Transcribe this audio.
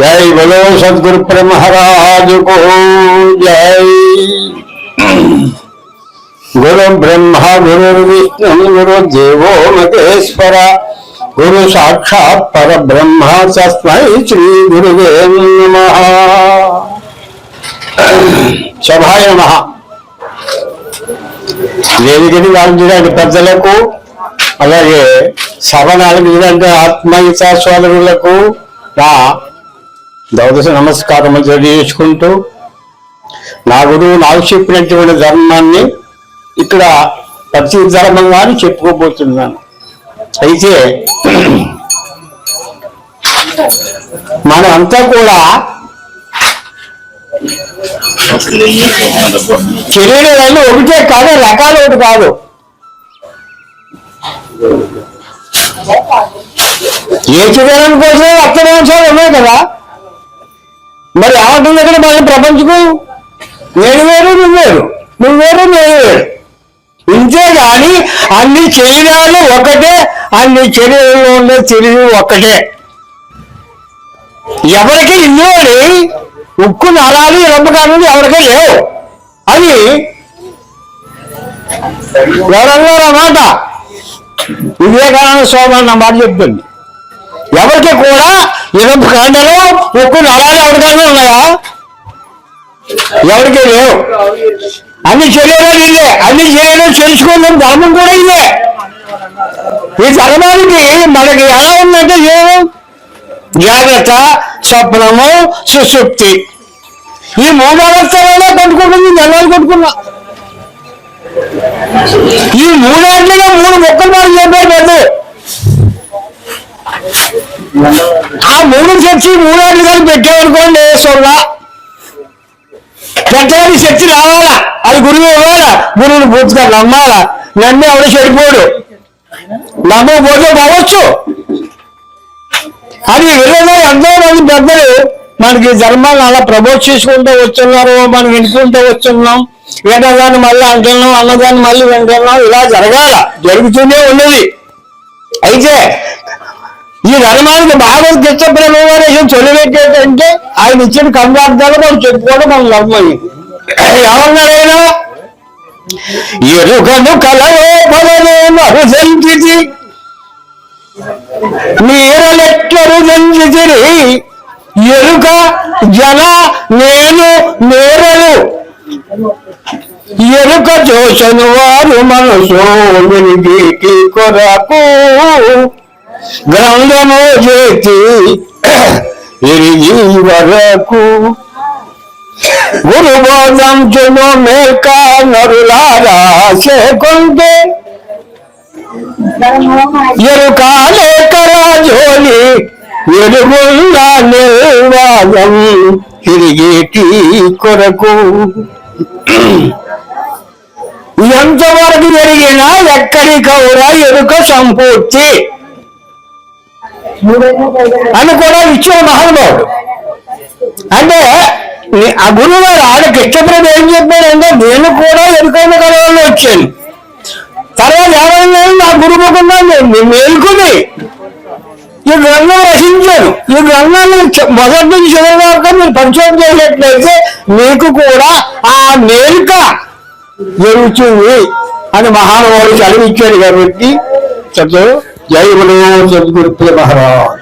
जय बोलो सदगुरु पर महाराज को जय गुरु ब्रह्मा गुरु विष्णु गुरु देवो महेश्वर गुरु साक्षात पर ब्रह्म तस्मै श्री गुरुवे नमः సభాయ నమ వేదికని వారించడానికి పెద్దలకు అలాగే సభ నాలుగు ఆత్మహిత సోదరులకు నా దౌదశ నమస్కారం తెలియజేసుకుంటూ నా గురువు నాకు చెప్పినటువంటి ధర్మాన్ని ఇక్కడ ప్రతి ధర్మంగా చెప్పుకోబోతున్నాను. అయితే మనమంతా కూడా శరీరాలు ఒకటే కాదు రకాలు ఒకటి కాదు. ఏ శరీరం కోసం రక్త ఉన్నాయి కదా? మరి ఏమంటుంది ఇక్కడ మన ప్రపంచకు నేను వేరు నువ్వు వేరు. నువ్వు వేరు నేను వేరు. ఇంతే కానీ అన్ని శరీరాలు ఒకటే అన్ని శరీరంలో ఉండే శరీరం ఒక్కటే ఎవరికి ఇల్లుని ఉక్కు నరాలు ఎరమ్మకాలు ఎవరికీ లేవు. అది గౌరవంగా అన్నమాట వివేకానంద స్వామి అన్న మాట చెప్తుంది ఎవరికి కూడా ఇరవై కాండలు ఉక్కు నరాలు ఎవరికైనా ఉన్నాయా? ఎవరికి లేవు. అన్ని శరీరాలు ఇదే అన్ని చేయడం తెలుసుకోవడం ధర్మం కూడా ఇదే. ఈ ధర్మానికి మనకి ఎలా ఉందంటే ఏమో జాగ్రత్త స్వప్నము సుశుక్తి ఈ మూడు అవస్థలలో కొట్టుకుంటుంది జనాలు కొట్టుకున్నా ఈ మూడాట్లుగా మూడు మొక్కలు మనం చెప్పారు ఆ మూడు చర్చి మూడేళ్ళు కానీ పెట్టామనుకోండి సొల్ల పెట్టడానికి శక్తి రావాలా? అది గురువు ఇవ్వాలా? గురువుని పూర్తిగా నమ్మాలా? నమ్మి ఎవరు చెడిపోడు. నమ్మకపోతే పోవచ్చు. అది విధంగా ఎంతో మంది పెద్దలు మనకి ధర్మాన్ని అలా ప్రమోట్ చేసుకుంటూ వచ్చున్నారు మనం వినుకుంటూ వచ్చున్నాం వినదాన్ని మళ్ళీ అంటున్నాం అన్నదాన్ని మళ్ళీ వింటున్నాం. ఇలా జరగాల జరుగుతూనే ఉన్నది. అయితే ఈ ధర్మానికి బాగా గిచ్చప్రభువారేషన్ తొలిపెట్టేటంటే ఆయన ఇచ్చిన కందార్థాలు మనం చెప్పుకోవడం మనం ధర్మం ఏమన్నారైనా ఎరుకను కలవో బలనేను అనుసంచితి మీరలెట్లరు ఎరుక జన నేను నేరలు. ఎరుక చూసిన వారు మనసు కొరకు. గ్రంథము చేతి ఎరిగి వరకు గురుబోధం చును మేక నరులారా చేకుంటే ఎరుకాలే కరాజోలి ఎరుగున్న నిర్వాగం తిరిగేటి కొరకు ఎంతవరకు జరిగినా ఎక్కడి కౌర ఎరుక సంపూర్తి అని కూడా ఇచ్చిన మహానుభావుడు. అంటే ఆ గురువు గారు ఆడ కృష్ణప్రభు ఏం చెప్పాడంటే నేను కూడా ఎరుకైన కలవల్లో వచ్చాను. తర్వాత ఎవరైనా నా గురుముఖంగా నేను మేల్కొని ఈ గ్రంథం రచించాను ఈ గ్రంథాన్ని మొదటి నుంచి చివరి వరకు మీరు పరిచయం చేసినట్లయితే మీకు కూడా ఆ మేలుక జరుగుతుంది అని మహానుభావుడు చదివించాడు కాబట్టి చదువు. జై బలో సద్గురు మహారాజ్.